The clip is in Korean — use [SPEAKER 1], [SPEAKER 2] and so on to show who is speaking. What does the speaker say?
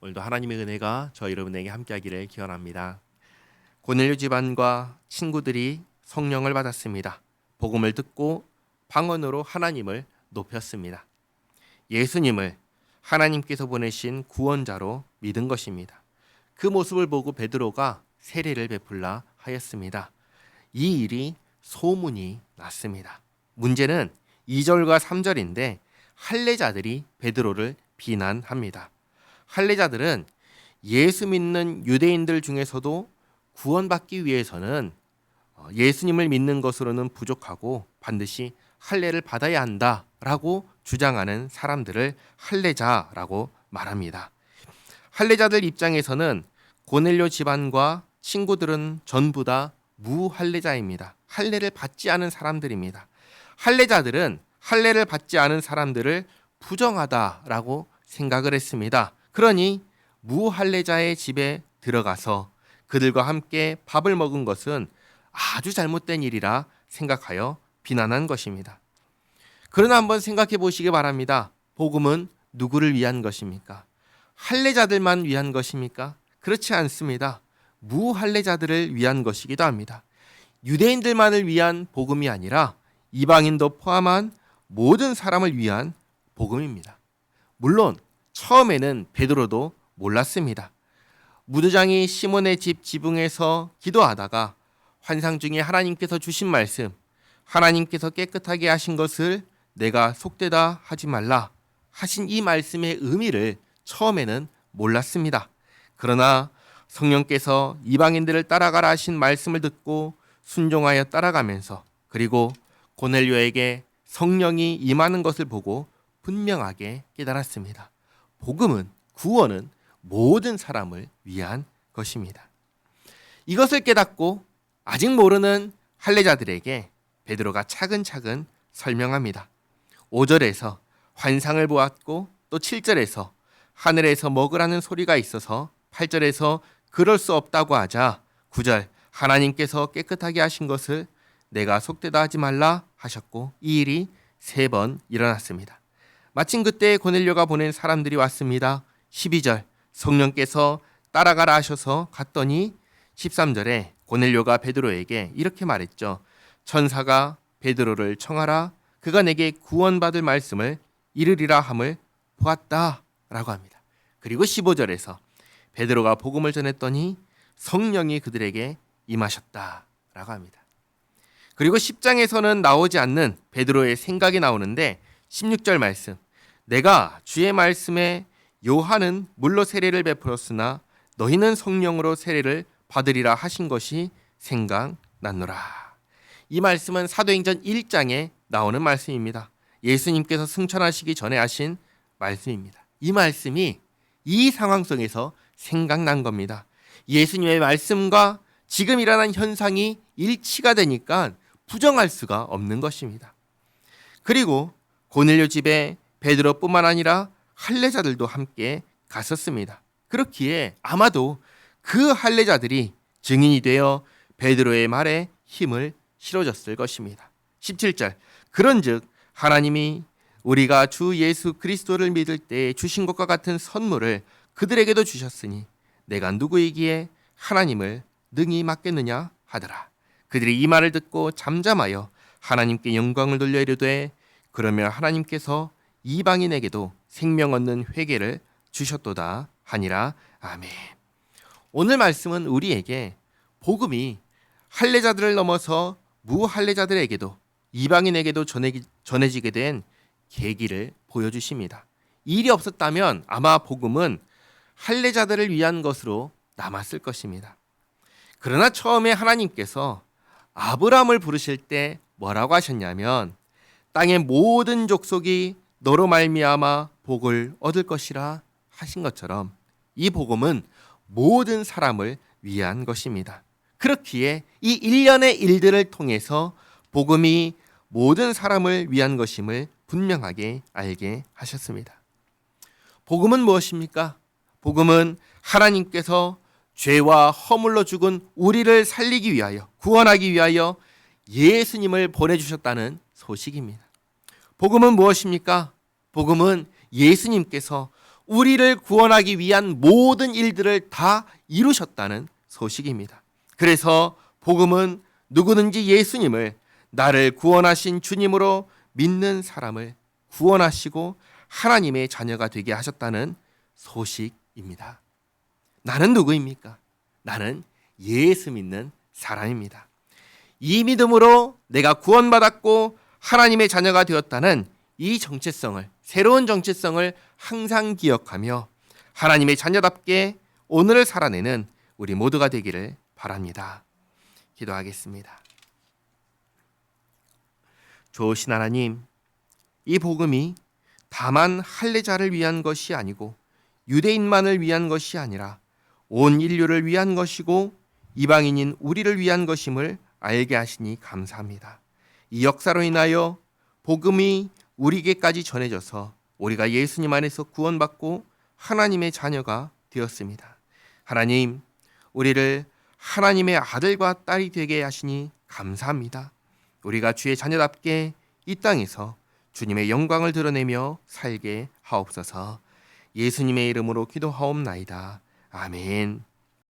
[SPEAKER 1] 오늘도 하나님의 은혜가 저 여러분에게 함께하기를 기원합니다. 고넬료 집안과 친구들이 성령을 받았습니다. 복음을 듣고 방언으로 하나님을 높였습니다. 예수님을 하나님께서 보내신 구원자로 믿은 것입니다. 그 모습을 보고 베드로가 세례를 베풀라 하였습니다. 이 일이 소문이 났습니다. 문제는 2절과 3절인데 할례자들이 베드로를 비난합니다. 할례자들은 예수 믿는 유대인들 중에서도 구원받기 위해서는 어, 예수님을 믿는 것으로는 부족하고 반드시 할례를 받아야 한다라고 주장하는 사람들을 할례자라고 말합니다. 할례자들 입장에서는 고넬료 집안과 친구들은 전부 다 무할례자입니다. 할례를 받지 않은 사람들입니다. 할례자들은 할례를 받지 않은 사람들을 부정하다라고 생각을 했습니다. 그러니 무할례자의 집에 들어가서 그들과 함께 밥을 먹은 것은 아주 잘못된 일이라 생각하여 비난한 것입니다. 그러나 한번 생각해 보시기 바랍니다. 복음은 누구를 위한 것입니까? 할례자들만 위한 것입니까? 그렇지 않습니다. 무할례자들을 위한 것이기도 합니다. 유대인들만을 위한 복음이 아니라 이방인도 포함한 모든 사람을 위한 복음입니다. 물론 처음에는 베드로도 몰랐습니다. 무드장이 시몬의 집 지붕에서 기도하다가 환상 중에 하나님께서 주신 말씀, 하나님께서 깨끗하게 하신 것을 내가 속되다 하지 말라 하신 이 말씀의 의미를 처음에는 몰랐습니다. 그러나 성령께서 이방인들을 따라가라 하신 말씀을 듣고 순종하여 따라가면서 그리고 고넬료에게 성령이 임하는 것을 보고 분명하게 깨달았습니다. 복음은 구원은 모든 사람을 위한 것입니다. 이것을 깨닫고 아직 모르는 할례자들에게 베드로가 차근차근 설명합니다. 5절에서 환상을 보았고 또 7절에서 하늘에서 먹으라는 소리가 있어서 8절에서 그럴 수 없다고 하자 9절 하나님께서 깨끗하게 하신 것을 내가 속되다 하지 말라 하셨고 이 일이 세 번 일어났습니다. 마침 그때 고넬료가 보낸 사람들이 왔습니다. 12절 성령께서 따라가라 하셔서 갔더니 13절에 고넬료가 베드로에게 이렇게 말했죠. 천사가 베드로를 청하라 그가 내게 구원받을 말씀을 이르리라 함을 보았다라고 합니다. 그리고 15절에서 베드로가 복음을 전했더니 성령이 그들에게 임하셨다라고 합니다. 그리고 10장에서는 나오지 않는 베드로의 생각이 나오는데 16절 말씀 내가 주의 말씀에 요한은 물로 세례를 베풀었으나 너희는 성령으로 세례를 받으리라 하신 것이 생각났노라. 이 말씀은 사도행전 1장에 나오는 말씀입니다. 예수님께서 승천하시기 전에 하신 말씀입니다. 이 말씀이 이 상황 속에서 생각난 겁니다. 예수님의 말씀과 지금 일어난 현상이 일치가 되니까 부정할 수가 없는 것입니다. 그리고 고넬료 집에 베드로뿐만 아니라 할례자들도 함께 갔었습니다. 그렇기에 아마도 그 할례자들이 증인이 되어 베드로의 말에 힘을 실어줬을 것입니다. 17절 그런즉 하나님이 우리가 주 예수 그리스도를 믿을 때 주신 것과 같은 선물을 그들에게도 주셨으니 내가 누구이기에 하나님을 능히 맡겠느냐 하더라. 그들이 이 말을 듣고 잠잠하여 하나님께 영광을 돌려 이르되 그러면 하나님께서 이방인에게도 생명 얻는 회개를 주셨도다 하니라 아멘. 오늘 말씀은 우리에게 복음이 할례자들을 넘어서 무할례자들에게도 이방인에게도 전해지게 된 계기를 보여주십니다. 일이 없었다면 아마 복음은 할례자들을 위한 것으로 남았을 것입니다. 그러나 처음에 하나님께서 아브라함을 부르실 때 뭐라고 하셨냐면 땅의 모든 족속이 너로 말미암아 복을 얻을 것이라 하신 것처럼 이 복음은 모든 사람을 위한 것입니다. 그렇기에 이 일련의 일들을 통해서 복음이 모든 사람을 위한 것임을 분명하게 알게 하셨습니다. 복음은 무엇입니까? 복음은 하나님께서 죄와 허물로 죽은 우리를 살리기 위하여 구원하기 위하여 예수님을 보내주셨다는 소식입니다. 복음은 무엇입니까? 복음은 예수님께서 우리를 구원하기 위한 모든 일들을 다 이루셨다는 소식입니다. 그래서 복음은 누구든지 예수님을 나를 구원하신 주님으로 믿는 사람을 구원하시고 하나님의 자녀가 되게 하셨다는 소식입니다. 나는 누구입니까? 나는 예수 믿는 사람입니다. 이 믿음으로 내가 구원받았고 하나님의 자녀가 되었다는 이 정체성을 새로운 정체성을 항상 기억하며 하나님의 자녀답게 오늘을 살아내는 우리 모두가 되기를 바랍니다. 기도하겠습니다. 좋으신 하나님, 이 복음이 다만 할례자를 위한 것이 아니고 유대인만을 위한 것이 아니라 온 인류를 위한 것이고 이방인인 우리를 위한 것임을 알게 하시니 감사합니다. 이 역사로 인하여 복음이 우리에게까지 전해져서 우리가 예수님 안에서 구원받고 하나님의 자녀가 되었습니다. 하나님, 우리를 하나님의 아들과 딸이 되게 하시니 감사합니다. 우리가 주의 자녀답게 이 땅에서 주님의 영광을 드러내며 살게 하옵소서. 예수님의 이름으로 기도하옵나이다. 아멘.